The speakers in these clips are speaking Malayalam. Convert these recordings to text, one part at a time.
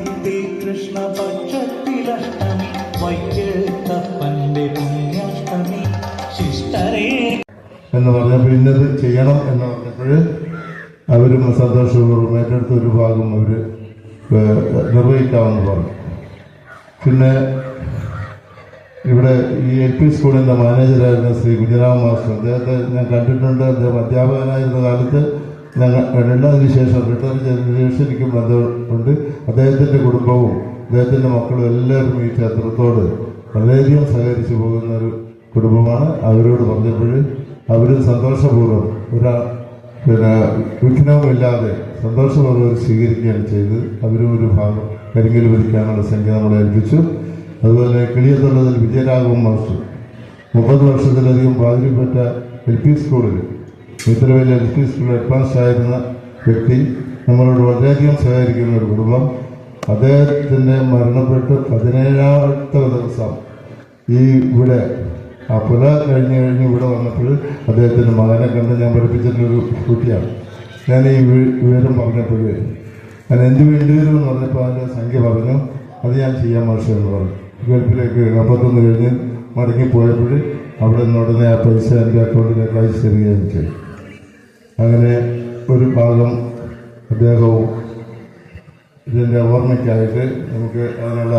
തെളിഞ്ഞെത്തി കൃഷ്ണപക്ഷത്തിലഷ്ടമി വൈക്കത്തപ്പന്റെ പുണ്യാഷ്ടമി ശിഷ്ടരേ. എന്ന് പറഞ്ഞപ്പോൾ ഇന്നത് ചെയ്യണം എന്ന് പറഞ്ഞപ്പോൾ അവരും സന്തോഷപൂർവം ഏറ്റെടുത്ത ഒരു ഭാഗം അവർ നിർവഹിക്കാമെന്ന് പറഞ്ഞു. പിന്നെ ഇവിടെ ഈ എൽ പി സ്കൂളിന്റെ മാനേജരായിരുന്ന ശ്രീ ഗുജറാം മാസ്റ്റർ അദ്ദേഹത്തെ ഞാൻ കണ്ടിട്ടുണ്ട്. അദ്ദേഹം അധ്യാപകനായിരുന്ന കാലത്ത് ഞങ്ങൾ ശേഷം റിട്ടയർ ചെയ്തതിനു ശേഷം എനിക്ക് ബന്ധമുണ്ട് അദ്ദേഹത്തിന്റെ കുടുംബവും അദ്ദേഹത്തിന്റെ മക്കളും എല്ലാവരും ഈ ക്ഷേത്രത്തോട് വളരെയധികം സഹകരിച്ചു പോകുന്ന ഒരു കുടുംബമാണ്. അവരോട് പറഞ്ഞപ്പോൾ അവരും സന്തോഷപൂർവം ഒരാ പിന്നെ വിഘ്നവുമില്ലാതെ സന്തോഷപൂർവം അവർ സ്വീകരിക്കുകയാണ് ചെയ്ത് അവരും ഒരു ഭാഗം കരിങ്കൽ വരിക്കാനുള്ള സംഖ്യ നമ്മളെ ഏൽപ്പിച്ചു. അതുപോലെ കിളിയത്തുള്ളതിൽ വിജയരാഘവൻ മാസ്റ്റർ. മുപ്പത് വർഷത്തിലധികം പാതിരിപ്പെട്ട എൽ പി സ്കൂളിൽ പി സ്കൂളിൽ അഡ്വാൻസ് ആയിരുന്ന വ്യക്തി നമ്മളോട് വളരെയധികം സഹകരിക്കുന്ന ഒരു കുടുംബം. അദ്ദേഹത്തിന്റെ മരണപ്പെട്ട് പതിനേഴാമത്തെ ദിവസം ഈ ഇവിടെ ആ പുല കഴിഞ്ഞ് കഴിഞ്ഞ് ഇവിടെ വന്നപ്പോൾ അദ്ദേഹത്തിന്റെ മകനെ കണ്ട് ഞാൻ പഠിപ്പിച്ചിട്ടുള്ളൊരു കുട്ടിയാണ്. ഞാൻ ഈ വിവരം പറഞ്ഞപ്പോൾ ഞാൻ എന്ത് വേണ്ടി വരും എന്ന് പറഞ്ഞപ്പോൾ അതിന്റെ സംഖ്യ പറഞ്ഞു അത് ഞാൻ ചെയ്യാൻ മനസ്സിലെന്ന് പറഞ്ഞു. ഗൾഫിലേക്ക് അമ്പത്തൊന്ന് കഴിഞ്ഞ് മടങ്ങിപ്പോയപ്പോൾ അവിടെ നിന്ന് ഉടനെ ആ പൈസ എന്റെ അക്കൗണ്ടിലേക്ക് അയച്ചു തരികയും അങ്ങനെ ഒരു ഭാഗം അദ്ദേഹവും ഇതിന്റെ ഓർമ്മയ്ക്കായിട്ട് നമുക്ക് അതിനുള്ള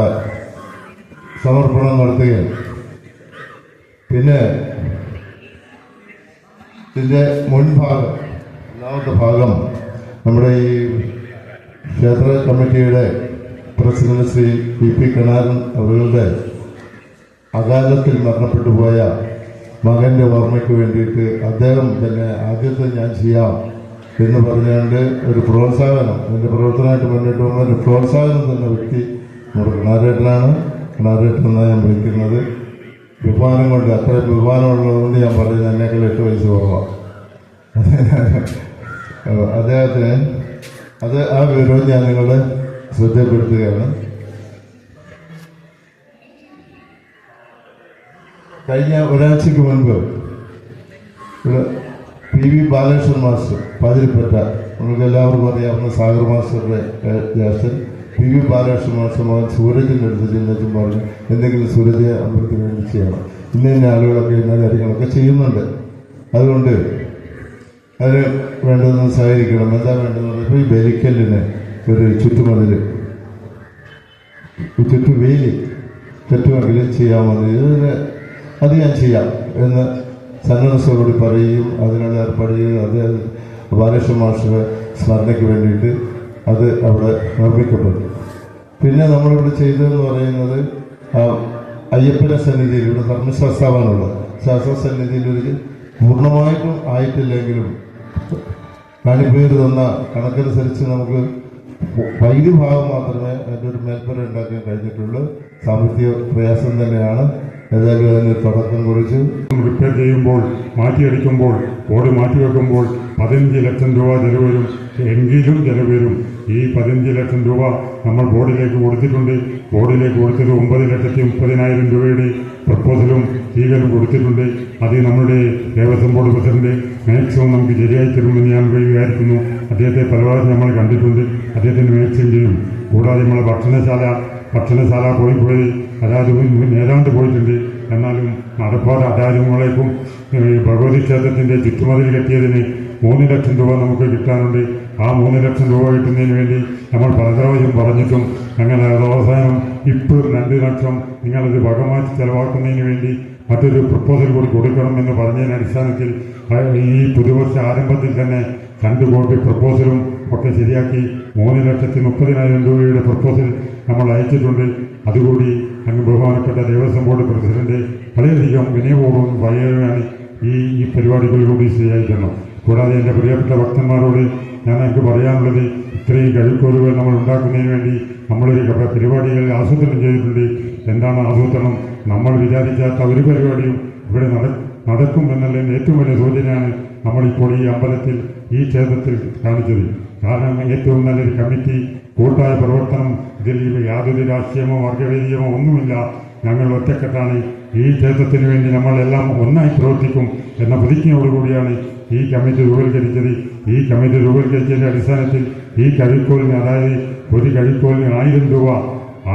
സമർപ്പണം നടത്തുകയാണ്. പിന്നെ ഇതിന്റെ മുൻഭാഗം ഒന്നാമത്തെ ഭാഗം നമ്മുടെ ഈ ക്ഷേത്ര കമ്മിറ്റിയുടെ president Shri P P Kanaran അവരുടെ അകാലത്തിൽ മരണപ്പെട്ടു പോയ മകന്റെ ഓർമ്മയ്ക്ക് വേണ്ടിയിട്ട് അദ്ദേഹം തന്നെ ആദ്യത്തെ ഞാൻ ചെയ്യാം എന്ന് പറഞ്ഞുകൊണ്ട് ഒരു പ്രോത്സാഹനം എന്റെ പ്രവർത്തനമായിട്ട് മുന്നോട്ട് പോകുന്ന ഒരു പ്രോത്സാഹനം തന്ന വ്യക്തി നമ്മുടെ കിണാരേട്ടനാണ്. കിണാരേട്ടൻ എന്നാണ് ഞാൻ വിളിക്കുന്നത്. ബഹുമാനം കൊണ്ട് അത്ര ബഹുമാനമുള്ളതുകൊണ്ട് ഞാൻ പറയുന്നത് എന്നേക്കാൾ എട്ട് വയസ്സ് കുറവാണ്. അദ്ദേഹത്തിന് അത് ആ വിവരവും ഞാൻ നിങ്ങളുടെ ശ്രദ്ധപ്പെടുത്തുകയാണ് കഴിഞ്ഞ ഒരാഴ്ചക്ക് മുൻപ് P V Balakrishnan master Pathiripatta നമുക്ക് എല്ലാവർക്കും അറിയാവുന്ന സാഗർ മാസ്റ്ററുടെ ജ്യേഷ്ഠൻ പി വി ബാലകൃഷ്ണൻ മാസ്റ്റർ മകൻ സൂരജിന്റെ അടുത്ത് ചെന്നിട്ടും പറഞ്ഞു എന്തെങ്കിലും സൂരജ് അമ്പലത്തിന് വേണ്ടി ചെയ്യണം. ഇന്ന ഇന്ന ആളുകളൊക്കെ ഇന്ന കാര്യങ്ങളൊക്കെ ചെയ്യുന്നുണ്ട്. അതുകൊണ്ട് അതിന് വേണ്ടതെന്ന് സഹകരിക്കണം. എന്താ വേണ്ടതെന്ന് പറഞ്ഞപ്പോൾ ഈ ബലിക്കല്ലിന് ഒരു ചുറ്റുമതിൽ ചുറ്റുവേലി ചുറ്റുമെങ്കിൽ ചെയ്യാമെന്ന് ഇതിന് അത് ഞാൻ ചെയ്യാം എന്ന് സന്നദ്ധസോടുകൂടി പറയുകയും അതിനുള്ള ഏർപ്പാട് അത് ബാലകൃഷ്ണ മാസ്റ്റർ സ്മരണയ്ക്ക് വേണ്ടിയിട്ട് അത് അവിടെ നിർമ്മിക്കപ്പെട്ടു പിന്നെ നമ്മളിവിടെ ചെയ്തതെന്ന് പറയുന്നത് അയ്യപ്പന സന്നിധിയിൽ ഇവിടെ ധർമ്മശാസ്താവാണുള്ളത്. ശാസ്ത്ര സന്നിധിയിൽ ഒരു പൂർണമായിട്ടും ആയിട്ടില്ലെങ്കിലും കാണിപ്പേര് തന്ന കണക്കനുസരിച്ച് നമുക്ക് വൈദ്യുഭാഗം ഭാഗം മാത്രമേ അതിന്റെ ഒരു മേൽപ്പര ഉണ്ടാക്കാൻ കഴിഞ്ഞിട്ടുള്ളൂ. സാമ്പത്തിക പ്രയാസം തന്നെയാണ്. ഏതായാലും അതിന് തുടക്കം കുറിച്ച് റിപ്പയർ ചെയ്യുമ്പോൾ മാറ്റിയടിക്കുമ്പോൾ ബോർഡ് മാറ്റിവെക്കുമ്പോൾ പതിനഞ്ച് ലക്ഷം രൂപ ചെലവ് വരും എങ്കിലും ചെലവ് വരും ഈ പതിനഞ്ച് ലക്ഷം രൂപ നമ്മൾ ബോർഡിലേക്ക് കൊടുത്തിട്ടുണ്ട്. ബോർഡിലേക്ക് കൊടുത്തത് ഒമ്പത് ലക്ഷത്തി മുപ്പതിനായിരം രൂപയുടെ പ്രപ്പോസലും സ്വീകരണം കൊടുത്തിട്ടുണ്ട്. അത് നമ്മുടെ ദേവസ്വം ബോർഡ് പ്രസിഡന്റ് മാക്സിമം നമുക്ക് ശരിയായി തരുമെന്ന് ഞാൻ വിചാരിക്കുന്നു. അദ്ദേഹത്തെ പലവാറും നമ്മൾ കണ്ടിട്ടുണ്ട്. അദ്ദേഹത്തിന് മാക്സിമം ചെയ്യും. കൂടാതെ നമ്മളെ ഭക്ഷണശാല ഭക്ഷണശാല പോയി അതായത് ഏതാണ്ട് പോയിട്ടുണ്ട്. എന്നാലും നടപ്പാട് അതാര്യങ്ങളേക്കും ഭഗവതി ക്ഷേത്രത്തിന്റെ ചുറ്റുമതിൽ കെട്ടിയതിന് മൂന്ന് ലക്ഷം രൂപ നമുക്ക് കിട്ടാനുണ്ട്. ആ മൂന്ന് ലക്ഷം രൂപ കിട്ടുന്നതിന് വേണ്ടി നമ്മൾ പലതവണയും പറഞ്ഞിട്ടും അങ്ങനെ അവസാനം ഇപ്പോഴും രണ്ട് ലക്ഷം നിങ്ങളത് ഭഗമാറ്റി ചെലവാക്കുന്നതിന് വേണ്ടി മറ്റൊരു പ്രപ്പോസൽ കൂടി കൊടുക്കണം എന്ന് പറഞ്ഞതിന് അടിസ്ഥാനത്തിൽ ഈ പുതുവർഷ ആരംഭത്തിൽ തന്നെ രണ്ട് കോടി പ്രപ്പോസലും ഒക്കെ ശരിയാക്കി മൂന്ന് ലക്ഷത്തി മുപ്പതിനായിരം രൂപയുടെ പ്രപ്പോസൽ നമ്മൾ അയച്ചിട്ടുണ്ട്. അതുകൂടി അങ്ങ് ബഹുമാനപ്പെട്ട ദേവസ്വം ബോർഡ് പ്രസിഡന്റ് വളരെയധികം വിനയപൂർവം പറയുകയാണ് ഈ ഈ പരിപാടികളിലൂടെ ശരിയായിരിക്കണം കൂടാതെ എന്റെ പ്രിയപ്പെട്ട ഭക്തന്മാരോട് ഞാൻ എനിക്ക് പറയാനുള്ളത് ഇത്രയും കഴിക്കോലുകൾ നമ്മൾ ഉണ്ടാക്കുന്നതിന് വേണ്ടി നമ്മളൊരു പരിപാടികൾ ആസൂത്രണം ചെയ്തിട്ടുണ്ട്. എന്താണ് ആസൂത്രണം? നമ്മൾ വിചാരിക്കാത്ത ഒരു പരിപാടിയും ഇവിടെ നട നടക്കും എന്നുള്ളതിന് ഏറ്റവും വലിയ സൂചനയാണ് നമ്മളിപ്പോൾ ഈ അമ്പലത്തിൽ ഈ ക്ഷേത്രത്തിൽ കാണിച്ചത്. കാരണം ഏറ്റവും നല്ലൊരു കമ്മിറ്റി കൂട്ടായ പ്രവർത്തനം ഇതിൽ യാതൊരു രാഷ്ട്രീയമോ വർഗവേദിയമോ ഒന്നുമില്ല. ഞങ്ങൾ ഒറ്റക്കെട്ടാണ്. ഈ ക്ഷേത്രത്തിന് വേണ്ടി നമ്മളെല്ലാം ഒന്നായി പ്രവർത്തിക്കും എന്ന പ്രതിജ്ഞയോടുകൂടിയാണ് ഈ കമ്മിറ്റി രൂപീകരിച്ചത് ഈ കമ്മിറ്റി രൂപീകരിച്ചതിന്റെ അടിസ്ഥാനത്തിൽ ഈ കഴിക്കോലിന് അതായത് ഒരു കഴിക്കോലിന് ആയിരം രൂപ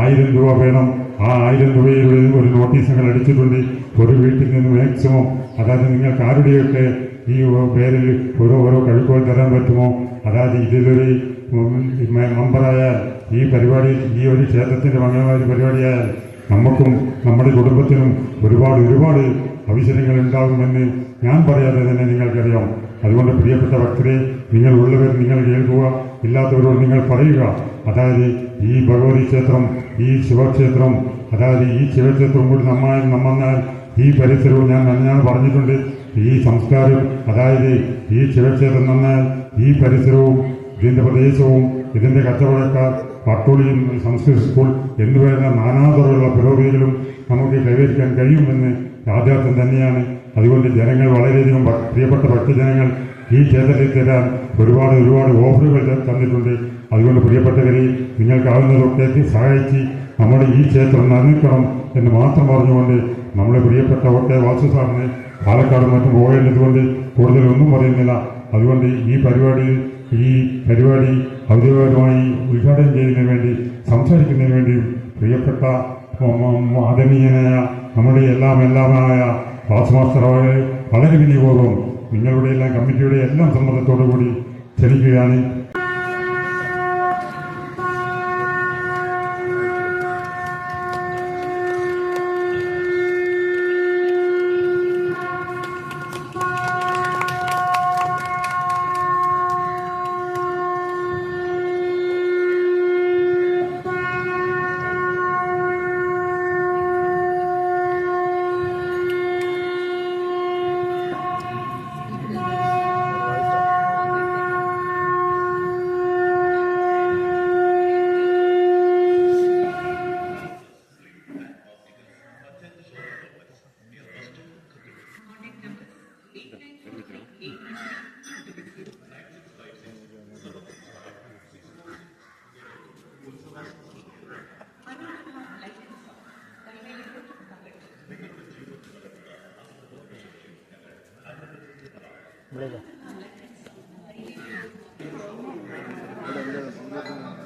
ആയിരം രൂപ വേണം. ആ ആയിരം രൂപയിലൂടെ ഒരു നോട്ടീസ് ഞങ്ങൾ അടിച്ചിട്ടുണ്ട്. ഒരു വീട്ടിൽ നിന്ന് മാക്സിമം അതായത് നിങ്ങൾക്ക് ആരുടെയൊക്കെ ഈ പേരിൽ ഓരോ ഓരോ കഴിക്കോൽ തരാൻ പറ്റുമോ? അതായത് ഇതിലൊരു മെമ്പറായാൽ ഈ പരിപാടി ഈ ഒരു ക്ഷേത്രത്തിന്റെ മംഗളമായ ഒരു പരിപാടിയായാൽ നമുക്കും നമ്മുടെ കുടുംബത്തിനും ഒരുപാട് ഒരുപാട് അവസരങ്ങൾ ഉണ്ടാകുമെന്ന് ഞാൻ പറയാതെ തന്നെ നിങ്ങൾക്കറിയാം. അതുകൊണ്ട് പ്രിയപ്പെട്ട ഭക്തരെ നിങ്ങൾ ഉള്ളവർ നിങ്ങൾ കേൾക്കുക ഇല്ലാത്തവരോട് നിങ്ങൾ പറയുക. അതായത് ഈ ഭഗവതി ക്ഷേത്രം ഈ ശിവക്ഷേത്രം അതായത് ഈ ശിവക്ഷേത്രം കൂടി നമ്മായി നമ്മന്നാൽ ഈ പരിസരവും ഞാൻ ഞാൻ പറഞ്ഞിട്ടുണ്ട്. ഈ സംസ്കാരം അതായത് ഈ ശിവക്ഷേത്രം നന്നാൽ ഈ പരിസരവും ഇതിന്റെ പ്രദേശവും ഇതിന്റെ കച്ചവടക്കാർ പട്ടോളിയും സംസ്കൃത സ്കൂൾ എന്നുപറയുന്ന നാനാതരമുള്ള പുരോഗതികളും നമുക്ക് കൈവരിക്കാൻ കഴിയുമെന്ന് യാഥാർത്ഥ്യം തന്നെയാണ്. അതുകൊണ്ട് ജനങ്ങൾ വളരെയധികം പ്രിയപ്പെട്ട ഭക്തജനങ്ങൾ ഈ ക്ഷേത്രത്തിൽ തരാൻ ഒരുപാട് ഒരുപാട് ഓഫറുകൾ തന്നിട്ടുണ്ട്. അതുകൊണ്ട് പ്രിയപ്പെട്ടവരെ നിങ്ങൾക്കാവുന്നതൊക്കെ സഹായിച്ച് നമ്മുടെ ഈ ക്ഷേത്രം നന്ദിക്കണം എന്ന് മാത്രം പറഞ്ഞുകൊണ്ട് നമ്മുടെ പ്രിയപ്പെട്ട ഒട്ടെ വാസുസാറിന് പാലക്കാട് മറ്റും പോകേണ്ടതുകൊണ്ട് കൂടുതലൊന്നും പറയുന്നില്ല. അതുകൊണ്ട് ഈ പരിപാടിയിൽ ഈ പരിപാടി ഔദ്യോഗികമായി ഉദ്ഘാടനം ചെയ്യുന്നതിന് വേണ്ടി സംസാരിക്കുന്നതിന് വേണ്ടിയും പ്രിയപ്പെട്ട ആദരണീയനായ നമ്മുടെ എല്ലാം എല്ലാമായ ക്ലാസ് വാസുമാസ്റ്ററോടെ വളരെ വിനിയോഗവും നിങ്ങളുടെ എല്ലാം കമ്മിറ്റിയുടെ എല്ലാം സമ്മതത്തോടു കൂടി ക്ഷണിക്കുകയാണ്. Gracias.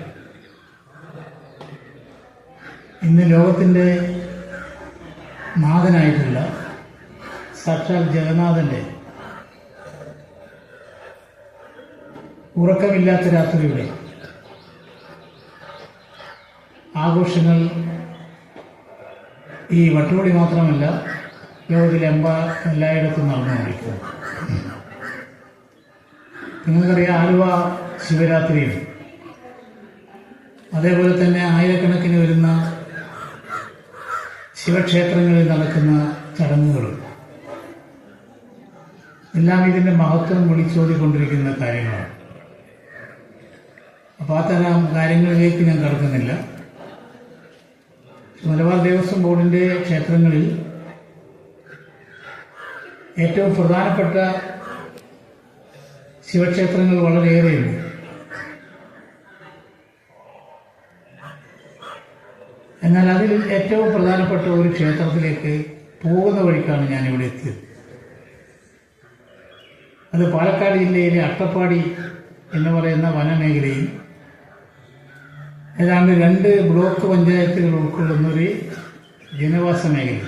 ഇന്ന് ലോകത്തിന്റെ നാഥനായിട്ടുള്ള സാക്ഷാൽ ജഗന്നാഥന്റെ ഉറക്കമില്ലാത്ത രാത്രിയുടെ ആഘോഷങ്ങൾ ഈ വട്ടുപൊടി മാത്രമല്ല ലോകത്തിലെമ്പാ എല്ലായിടത്തും നടന്നുകൊണ്ടിരിക്കുന്നു നിങ്ങൾക്കറിയാം ആലുവ ശിവരാത്രിയിൽ അതേപോലെ തന്നെ ആയിരക്കണക്കിന് വരുന്ന ശിവക്ഷേത്രങ്ങളിൽ നടക്കുന്ന ചടങ്ങുകളും എല്ലാം ഇതിന്റെ മഹത്വം വിളിച്ചോതിക്കൊണ്ടിരിക്കുന്ന കാര്യങ്ങളാണ്. അപ്പോൾ അത്തരം കാര്യങ്ങളിലേക്ക് ഞാൻ കടക്കുന്നില്ല. മലബാർ ദേവസ്വം ബോർഡിന്റെ ക്ഷേത്രങ്ങളിൽ ഏറ്റവും പ്രധാനപ്പെട്ട ശിവക്ഷേത്രങ്ങൾ വളരെയേറെയുണ്ട്. എന്നാൽ അതിൽ ഏറ്റവും പ്രധാനപ്പെട്ട ഒരു ക്ഷേത്രത്തിലേക്ക് പോകുന്ന വഴിക്കാണ് ഞാൻ ഇവിടെ എത്തിയത്. അത് പാലക്കാട് ജില്ലയിലെ അട്ടപ്പാടി എന്ന് പറയുന്ന വനമേഖലയിൽ ഏതാണ്ട് രണ്ട് ബ്ലോക്ക് പഞ്ചായത്തുകൾ ഉൾക്കൊള്ളുന്ന ഒരു ജനവാസ മേഖല.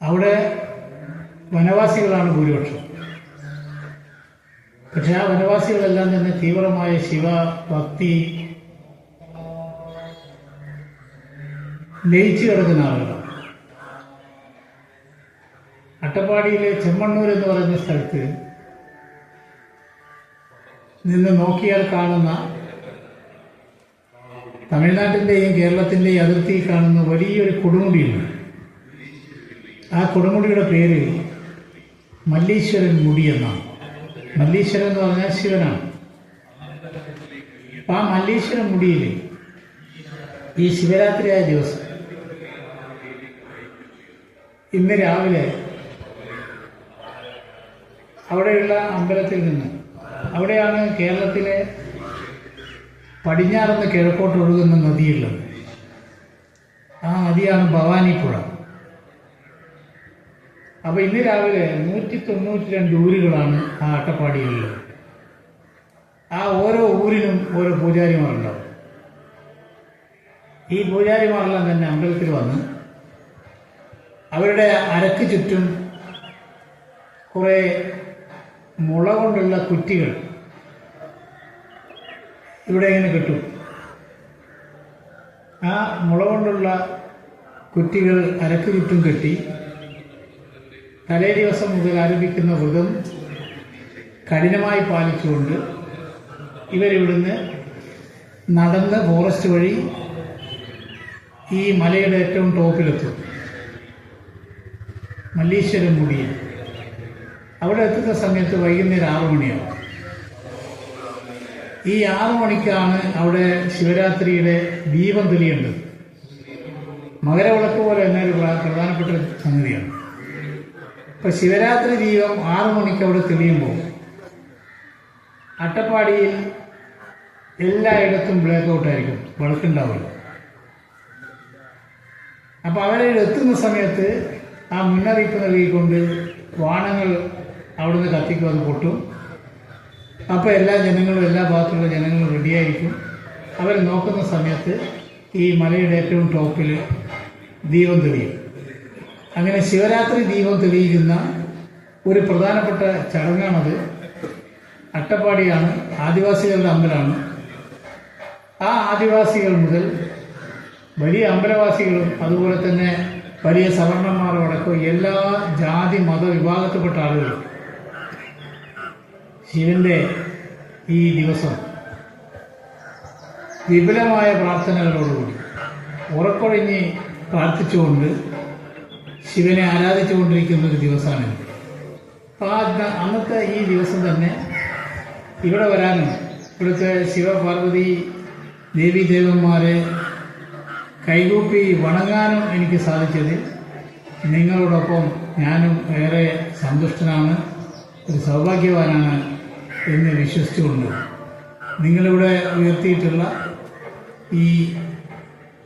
അവിടെ വനവാസികളാണ് ഭൂരിപക്ഷം. പക്ഷെ ആ വനവാസികളെല്ലാം തന്നെ തീവ്രമായ ശിവഭക്തി ലയിച്ചു കിടക്കുന്ന ആളുകളാണ് അട്ടപ്പാടിയിലെ ചെമ്മണ്ണൂർ എന്ന് പറയുന്ന സ്ഥലത്ത് നിന്ന് നോക്കിയാൽ കാണുന്ന തമിഴ്നാട്ടിന്റെയും കേരളത്തിന്റെയും അതിർത്തി കാണുന്ന വലിയൊരു കൊടുമുടിയുണ്ട്. ആ കൊടുമുടിയുടെ പേര് മല്ലീശ്വരൻ മുടി എന്നാണ്. മല്ലീശ്വരൻ എന്ന് പറഞ്ഞാൽ ശിവനാണ്. അപ്പം ആ മല്ലീശ്വരൻ മുടിയിൽ ഈ ശിവരാത്രിയായ ദിവസം ഇന്ന് രാവിലെ അവിടെയുള്ള അമ്പലത്തിൽ നിന്ന് അവിടെയാണ് കേരളത്തിലെ പടിഞ്ഞാറെന്ന് കിഴക്കോട്ട് ഒഴുകുന്ന നദിയുള്ളത്. ആ നദിയാണ് ഭവാനിപ്പുഴ അപ്പോൾ ഇന്ന് രാവിലെ നൂറ്റി തൊണ്ണൂറ്റി രണ്ട് ഊരുകളാണ് ആ അട്ടപ്പാടിയിലുള്ളത്. ആ ഓരോ ഊരിനും ഓരോ പൂജാരിമാരുണ്ടാവും. ഈ പൂജാരിമാരെല്ലാം തന്നെ അമ്പലത്തിൽ വന്ന് അവരുടെ അരക്ക് ചുറ്റും കുറെ മുള കൊണ്ടുള്ള കുറ്റികൾ ഇവിടെ ഇങ്ങനെ കിട്ടും. ആ മുള കൊണ്ടുള്ള കുറ്റികൾ അരക്ക് ചുറ്റും കെട്ടി. തലേ ദിവസം മുതൽ ആരംഭിക്കുന്ന വ്രതം കഠിനമായി പാലിച്ചുകൊണ്ട് ഇവരിവിടുന്ന് നടന്ന് ഫോറസ്റ്റ് വഴി ഈ മലയുടെ ഏറ്റവും ടോപ്പിലെത്തും. മല്ലീശ്വരം മുടിയിൽ. അവിടെ എത്തുന്ന സമയത്ത് വൈകുന്നേരം ആറു മണിയാവും. ഈ ആറു മണിക്കാണ് അവിടെ ശിവരാത്രിയുടെ ദീപം തെളിയേണ്ടത്. മകരവിളക്ക് പോലെ തന്നെ ഒരു പ്രധാനപ്പെട്ട സംഗതിയാണ്. ഇപ്പൊ ശിവരാത്രി ദീപം ആറു മണിക്ക് അവിടെ തെളിയുമ്പോൾ അട്ടപ്പാടിയിൽ എല്ലായിടത്തും ബ്ലാക്ക് ഔട്ടായിരിക്കും വിളക്കുണ്ടാവില്ല അപ്പൊ അവരെ എത്തുന്ന സമയത്ത് ആ മുന്നറിയിപ്പ് നൽകിക്കൊണ്ട് വാണങ്ങൾ അവിടുന്ന് കത്തിക്കും അത് പൊട്ടും. അപ്പോൾ എല്ലാ ജനങ്ങളും എല്ലാ ഭാഗത്തുള്ള ജനങ്ങളും റെഡിയായിരിക്കും അവർ നോക്കുന്ന സമയത്ത് ഈ മലയുടെ ഏറ്റവും ടോപ്പിൽ ദീപം തെളിയും. അങ്ങനെ ശിവരാത്രി ദീപം തെളിയിക്കുന്ന ഒരു പ്രധാനപ്പെട്ട ചടങ്ങാണത്. അട്ടപ്പാടിയാണ് ആദിവാസികളുടെ അമ്പലമാണ്. ആ ആദിവാസികൾ മുതൽ വലിയ അമ്പലവാസികളും അതുപോലെ തന്നെ വലിയ സവർണന്മാരോടൊക്കെ എല്ലാ ജാതി മത വിഭാഗത്തിൽപ്പെട്ട ആളുകൾ ശിവന്റെ ഈ ദിവസം വിപുലമായ പ്രാർത്ഥനകളോടുകൂടി ഉറക്കൊഴിഞ്ഞ് പ്രാർത്ഥിച്ചുകൊണ്ട് ശിവനെ ആരാധിച്ചുകൊണ്ടിരിക്കുന്ന ഒരു ദിവസമാണ് അപ്പോൾ ആ അന്നത്തെ ഈ ദിവസം തന്നെ ഇവിടെ വരാനും ഇവിടുത്തെ ശിവപാർവതി ദേവീ ദേവന്മാരെ കൈകൂപ്പി വണങ്ങാനും എനിക്ക് സാധിച്ചത് നിങ്ങളോടൊപ്പം ഞാനും ഏറെ സന്തുഷ്ടനാണ് ഒരു സൗഭാഗ്യവാനാണ് എന്ന് വിശ്വസിച്ചുകൊണ്ട് നിങ്ങളിവിടെ ഉയർത്തിയിട്ടുള്ള ഈ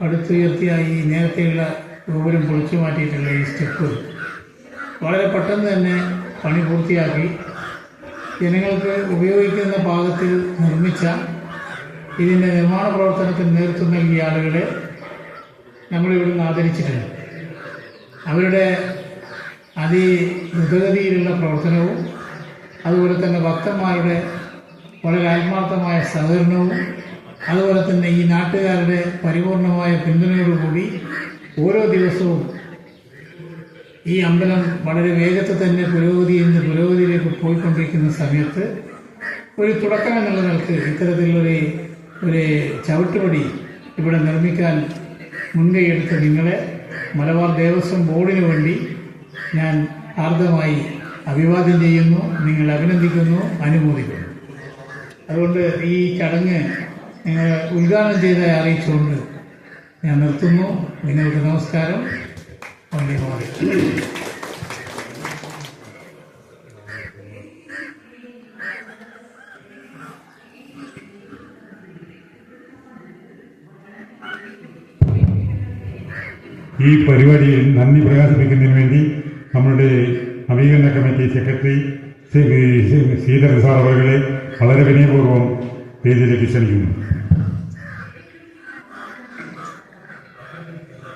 അടുത്തുയർത്തിയ ഈ നേരത്തെയുള്ള ഗോപുരം പൊളിച്ചു മാറ്റിയിട്ടുള്ള ഈ സ്റ്റെപ്പ് വളരെ പെട്ടെന്ന് തന്നെ പണി പൂർത്തിയാക്കി. ജനങ്ങൾക്ക് ഉപയോഗിക്കുന്ന പാകത്തിൽ നിർമ്മിച്ച ഇതിന്റെ നിർമ്മാണ പ്രവർത്തനത്തിന് നേതൃത്വം നൽകിയ ആളുകളെ നമ്മളിവിടുന്ന് ആദരിച്ചിട്ടുണ്ട്. അവരുടെ അതി ദ്രുതഗതിയിലുള്ള പ്രവർത്തനവും അതുപോലെ തന്നെ ഭക്തന്മാരുടെ വളരെ ആത്മാർത്ഥമായ സഹകരണവും അതുപോലെ തന്നെ ഈ നാട്ടുകാരുടെ പരിപൂർണമായ പിന്തുണയോടുകൂടി ഓരോ ദിവസവും ഈ അമ്പലം വളരെ വേഗത്തിൽ തന്നെ പുരോഗതി നിന്ന് പുരോഗതിയിലേക്ക് പോയിക്കൊണ്ടിരിക്കുന്ന സമയത്ത് ഒരു തുടക്കം എന്നുള്ള നിലയ്ക്ക് ഇത്തരത്തിലുള്ളൊരു ഒരു ചവിട്ടുപടി ഇവിടെ നിർമ്മിക്കാൻ മുൻകൈയെടുത്ത നിങ്ങളെ മലബാർ ദേവസ്വം ബോർഡിന് വേണ്ടി ഞാൻ ആർദ്രമായി അഭിവാദ്യം ചെയ്യുന്നു നിങ്ങൾ അഭിനന്ദിക്കുന്നു അനുമോദിക്കുന്നു. അതുകൊണ്ട് ഈ ചടങ്ങ് നിങ്ങൾ ഉദ്ഘാടനം ചെയ്തതായി അറിയിച്ചുകൊണ്ട് ഞാൻ നിർത്തുന്നു. നിങ്ങൾക്ക് നമസ്കാരം. വന്ദേ മാതരം. ഈ പരിപാടിയിൽ നന്ദി പ്രകാശിപ്പിക്കുന്നതിന് വേണ്ടി നമ്മളുടെ നവീകരണ committee secretary Shri- Shri- Sreedharan sir അവരുടെ വളരെ വിനയപൂർവം വേദിയിലേക്ക് ക്ഷണിക്കുന്നു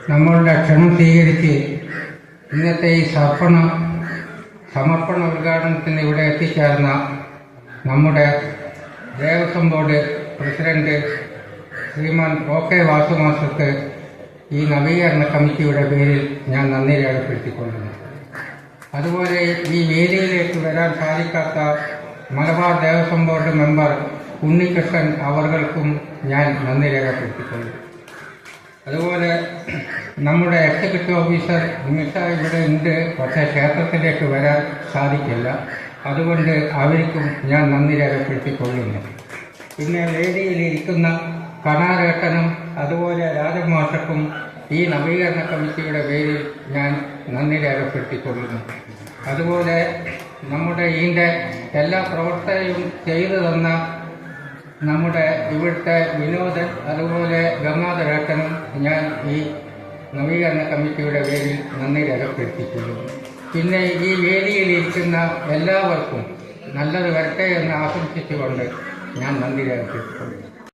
നമ്മളുടെ ക്ഷണം സ്വീകരിച്ച് ഇന്നത്തെ ഈ സമർപ്പണ സമർപ്പണ ഉദ്ഘാടനത്തിന് ഇവിടെ എത്തിച്ചേർന്ന നമ്മുടെ Devaswom board president Shriman O K വാസുമാസ്റ്റർക്ക് ഈ നവീകരണ കമ്മിറ്റിയുടെ പേരിൽ ഞാൻ നന്ദി രേഖപ്പെടുത്തിക്കൊള്ളുന്നു. അതുപോലെ ഈ വേദിയിലേക്ക് വരാൻ സാധിക്കാത്ത മലബാർ ദേവസ്വം ബോർഡ് മെമ്പർ ഉണ്ണികൃഷ്ണൻ അവർക്കും ഞാൻ നന്ദി രേഖപ്പെടുത്തിക്കൊള്ളുന്നു. അതുപോലെ നമ്മുടെ എക്സിക്യൂട്ടീവ് ഓഫീസർ നിമിഷ ഇവിടെ ഉണ്ട്. പക്ഷേ ക്ഷേത്രത്തിലേക്ക് വരാൻ സാധിക്കില്ല. അതുകൊണ്ട് അവർക്കും ഞാൻ നന്ദി രേഖപ്പെടുത്തിക്കൊള്ളുന്നു. പിന്നെ വേദിയിലിരിക്കുന്ന കണാരേട്ടനും അതുപോലെ രാജമോഷക്കും ഈ നവീകരണ കമ്മിറ്റിയുടെ പേരിൽ ഞാൻ നന്ദി രേഖപ്പെടുത്തിക്കൊള്ളുന്നു. അതുപോലെ നമ്മുടെ ഇതിന്റെ എല്ലാ പ്രവർത്തനവും ചെയ്തു തന്ന നമ്മുടെ ഇവിടുത്തെ വിനോദൻ അതുപോലെ ഗംഗാധരേട്ടനും ഞാൻ ഈ നവീകരണ കമ്മിറ്റിയുടെ പേരിൽ നന്ദി രേഖപ്പെടുത്തിക്കൊള്ളുന്നു. പിന്നെ ഈ വേദിയിലിരിക്കുന്ന എല്ലാവർക്കും നല്ലത് വരട്ടെ എന്ന് ആശംസിച്ചുകൊണ്ട് ഞാൻ നന്ദി രേഖപ്പെടുത്തുന്നു.